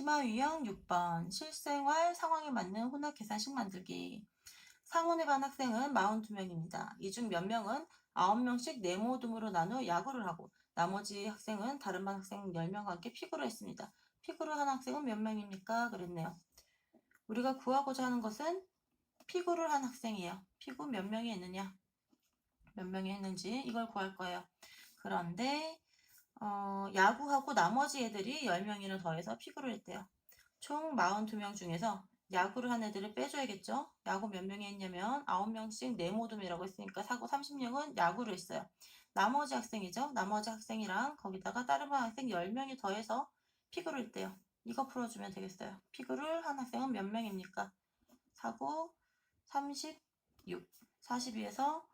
심화 유형 6번 실생활 상황에 맞는 혼합 계산식 만들기 상온에 반 학생은 42명입니다. 이 중 몇 명은 9명씩 네모둠으로 나누어 야구를 하고 나머지 학생은 다른 반 학생 10명과 함께 피구를 했습니다. 피구를 한 학생은 몇 명입니까? 그랬네요. 우리가 구하고자 하는 것은 피구를 한 학생이에요. 피구 몇 명이 했느냐? 몇 명이 했는지 이걸 구할 거예요. 그런데 어, 야구하고 나머지 애들이 10명이나 더해서 피구를 했대요. 총 42명 중에서 야구를 한 애들을 빼줘야겠죠? 야구 몇 명이 했냐면 9명씩 네모둠이라고 했으니까 사고 30명은 야구를 했어요. 나머지 학생이죠? 나머지 학생이랑 거기다가 다른 반 학생 10명이 더해서 피구를 했대요. 이거 풀어주면 되겠어요. 피구를 한 학생은 몇 명입니까? 사고 36, 42에서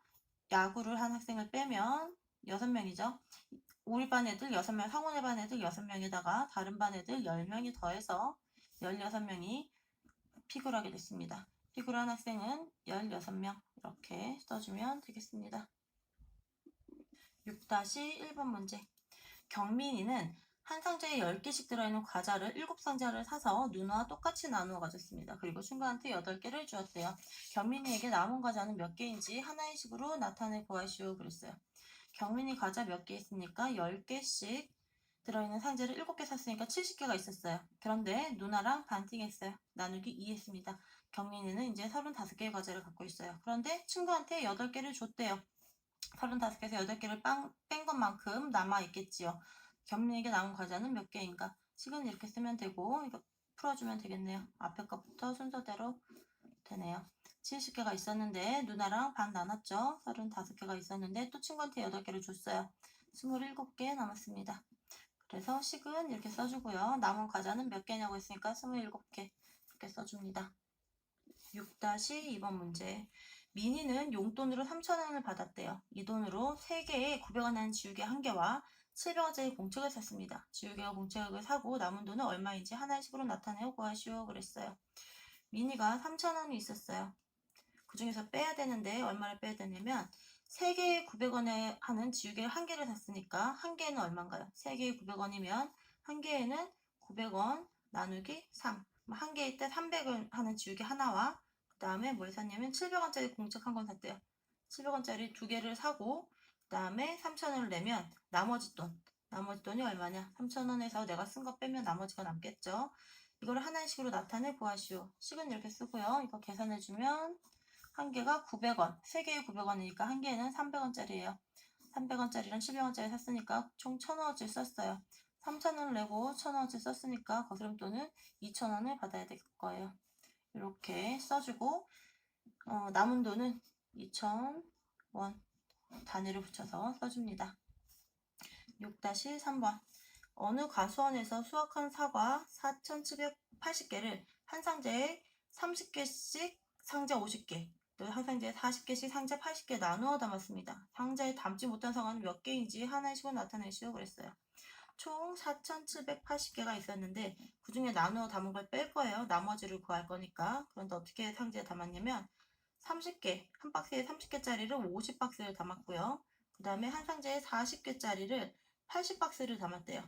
야구를 한 학생을 빼면 6명이죠. 우리 반 애들 6명, 상원의 반 애들 6명에다가 다른 반 애들 10명이 더해서 16명이 피구를 하게 됐습니다. 피구를 한 학생은 16명 이렇게 써주면 되겠습니다. 6-1번 문제 경민이는 한 상자에 10개씩 들어있는 과자를 7상자를 사서 누나와 똑같이 나누어 가졌습니다. 그리고 친구한테 8개를 주었대요. 경민이에게 남은 과자는 몇 개인지 하나의 식으로 나타내 보아시오 그랬어요. 경민이 과자 몇 개 있습니까? 10개씩 들어있는 상자를 7개 샀으니까 70개가 있었어요. 그런데 누나랑 반띵 했어요. 나누기 2 했습니다. 경민이는 이제 35개의 과자를 갖고 있어요. 그런데 친구한테 8개를 줬대요. 35개에서 8개를 빵, 뺀 것만큼 남아있겠지요. 경민이에게 남은 과자는 몇 개인가? 식은 이렇게 쓰면 되고 이거 풀어주면 되겠네요. 앞에 것부터 순서대로 되네요. 70개가 있었는데 누나랑 반 나눴죠. 35개가 있었는데 또 친구한테 8개를 줬어요. 27개 남았습니다. 그래서 식은 이렇게 써주고요. 남은 과자는 몇 개냐고 했으니까 27개 이렇게 써줍니다. 6-2번 문제 미니는 용돈으로 3,000원을 받았대요. 이 돈으로 3개의 900원 하는 지우개 1개와 700원짜리 공책을 샀습니다. 지우개와 공책을 사고 남은 돈은 얼마인지 하나의 식으로 나타내어 구하시오 그랬어요. 미니가 3,000원이 있었어요. 그 중에서 빼야 되는데 얼마를 빼야 되냐면 3개에 900원에 하는 지우개를 한 개를 샀으니까 한 개는 얼마인가요? 3개에 900원이면 한 개에는 900원 나누기 3. 한 개일 때 300원 하는 지우개 하나와 그 다음에 뭘 샀냐면 700원짜리 공책 한 권 샀대요. 700원짜리 두 개를 사고 그 다음에 3,000원을 내면 나머지 돈. 나머지 돈이 얼마냐? 3,000원에서 내가 쓴 거 빼면 나머지가 남겠죠. 이거를 하나의 식으로 나타내 구하시오. 식은 이렇게 쓰고요. 이거 계산해주면 한 개가 900원, 세 개에 900원이니까 한 개는 300원짜리예요. 300원짜리랑 700원짜리 샀으니까 총 1000원어치 썼어요. 3000원을 내고 1000원어치 썼으니까 거스름돈은 2000원을 받아야 될 거예요. 이렇게 써주고 어, 남은 돈은 2000원 단위를 붙여서 써줍니다. 6-3번 어느 과수원에서 수확한 사과 4,780개를 한 상자에 30개씩 상자 50개, 또한 상자에 40개씩 상자 80개 나누어 담았습니다. 상자에 담지 못한 사과는 몇 개인지 식으로 나타내시오 그랬어요. 총 4,780개가 있었는데 그 중에 나누어 담은 걸 뺄 거예요. 나머지를 구할 거니까. 그런데 어떻게 상자에 담았냐면 30개, 한 박스에 30개짜리를 50박스를 담았고요. 그 다음에 한 상자에 40개짜리를 80박스를 담았대요.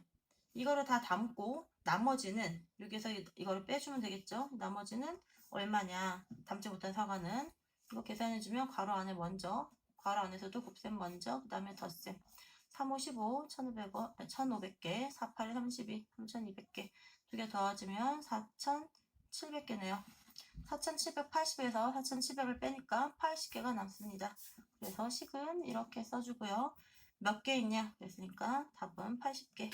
이거를 다 담고 나머지는 여기서 이거를 빼주면 되겠죠. 나머지는 얼마냐 담지 못한 사과는 이거 계산해주면 괄호 안에 먼저 괄호 안에서도 곱셈 먼저 그 다음에 덧셈. 3, 5, 15, 1500원, 1500개 4, 8, 32, 3200개. 두 개 더해주면 4700개네요. 4780에서 4700을 빼니까 80개가 남습니다. 그래서 식은 이렇게 써주고요. 몇 개 있냐? 그랬으니까 답은 80개